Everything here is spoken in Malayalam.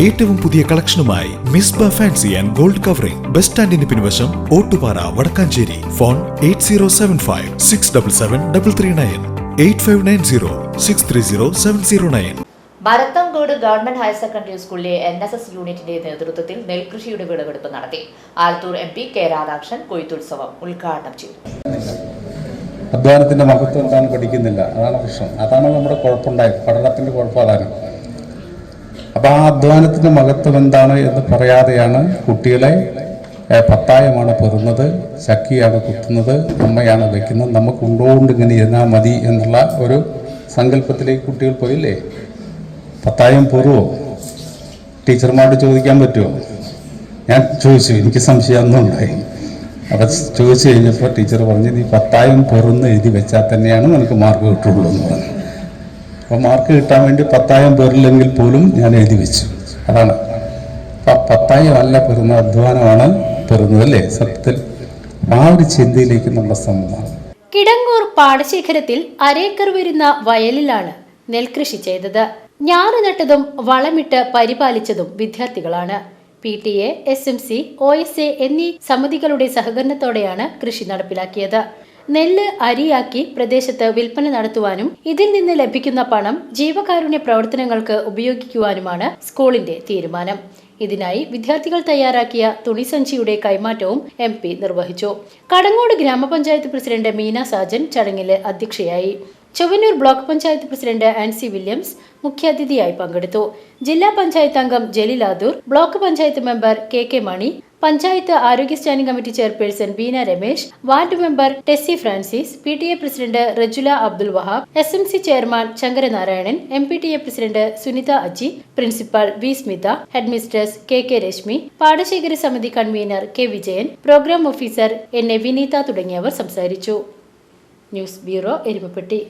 ഏറ്റവും പുതിയ കളക്ഷനുമായി Misba fancy and gold covering. Bus സ്റ്റാൻഡിന് പിൻവശം Ottupara Vadakkanchery. Phone eight zero seven five six double seven double three nine eight five nine zero six three zero seven zero nine. Bharathamkode government higher secondary സ്കൂളിലെ എൻ എസ് എസ് യൂണിറ്റിന്റെ നേതൃത്വത്തിൽ നെൽകൃഷിയുടെ വിളവെടുപ്പ് നടത്തി. Alathur M P K Radhakrishnan കൊയ്ത്തുത്സവം ഉദ്ഘാടനം ചെയ്തു. അധ്വാനത്തിന്റെ മഹത്വം എന്താണ് പഠിക്കുന്നില്ല. അതാണ് പ്രശ്നം. അതാണ് നമ്മുടെ കുഴപ്പമുണ്ടായത്. പഠനത്തിന്റെ കുഴപ്പം അപ്പോൾ ആ അധ്വാനത്തിന്റെ മഹത്വം എന്താണ് എന്ന് പറയാതെയാണ് കുട്ടികളെ പത്തായമാണ് പെറുന്നത് ചക്കിയാണ് കുത്തുന്നത് അമ്മയാണ് വെക്കുന്നത്. നമുക്ക് ഉണ്ടോണ്ട് ഇങ്ങനെ ഇരുന്നാൽ മതി എന്നുള്ള ഒരു സങ്കല്പത്തിലേക്ക് കുട്ടികൾ പോയില്ലേ? പത്തായം പെറുവോ? ടീച്ചർമാരോട് ചോദിക്കാൻ പറ്റുമോ ഞാൻ ചോദിച്ചു എനിക്ക് സംശയമൊന്നും ഉണ്ടായി അപ്പം ചോദിച്ചു കഴിഞ്ഞപ്പോൾ ടീച്ചർ പറഞ്ഞു നീ പത്തായം പെറുന്ന് എഴുതി വെച്ചാൽ തന്നെയാണ് നിനക്ക് മാർക്ക് കിട്ടുള്ളൂ എന്ന് പറഞ്ഞു. അപ്പോൾ മാർക്ക് കിട്ടാൻ വേണ്ടി പത്തായം പേരില്ലെങ്കിൽ പോലും ഞാൻ എഴുതി വെച്ചു. അതാണ്. പത്തായം അല്ല പെറുന്ന അധ്വാനമാണ് പെറുന്നത് അല്ലേ? സത്യത്തിൽ ആ ഒരു ചിന്തയിലേക്ക് നമ്മുടെ സമൂഹമാണ് കിടങ്ങൂർ പാടശേഖരത്തിൽ അരേക്കർ വരുന്ന വയലിലാണ് നെൽകൃഷി ചെയ്തത്. ഞാറ് നട്ടതും വളമിട്ട് പരിപാലിച്ചതും വിദ്യാർത്ഥികളാണ്. P T A S M C O S A എന്നീ സമിതികളുടെ സഹകരണത്തോടെയാണ് കൃഷി നടപ്പിലാക്കിയത്. നെല്ല് അരിയാക്കി പ്രദേശത്ത് വിൽപ്പന നടത്തുവാനും ഇതിൽ നിന്ന് ലഭിക്കുന്ന പണം ജീവകാരുണ്യ പ്രവർത്തനങ്ങൾക്ക് ഉപയോഗിക്കുവാനുമാണ് സ്കൂളിന്റെ തീരുമാനം. ഇതിനായി വിദ്യാർത്ഥികൾ തയ്യാറാക്കിയ തുണിസഞ്ചിയുടെ കൈമാറ്റവും എം നിർവഹിച്ചു. കടങ്ങോട് ഗ്രാമപഞ്ചായത്ത് പ്രസിഡന്റ് മീന സാജൻ ചടങ്ങിൽ അധ്യക്ഷയായി. Chowannur block panchayat president Ancy Williams മുഖ്യാതിഥിയായി പങ്കെടുത്തു. ജില്ലാ പഞ്ചായത്ത് അംഗം ജലീലാദൂർ block panchayat member K K Mani panchayat ആരോഗ്യ standing committee chairperson Beena Ramesh ward member Tessy Francis P T A president Rejula Abdul Wahab S M C chairman Sankaranarayanan M P T A president Sunitha Aji principal V Smitha headmistress K K Reshmi പാടശേഖര സമിതി convener K Vijayan programme officer N A Vineetha തുടങ്ങിയവർ സംസാരിച്ചു. News bureau Erumapetty.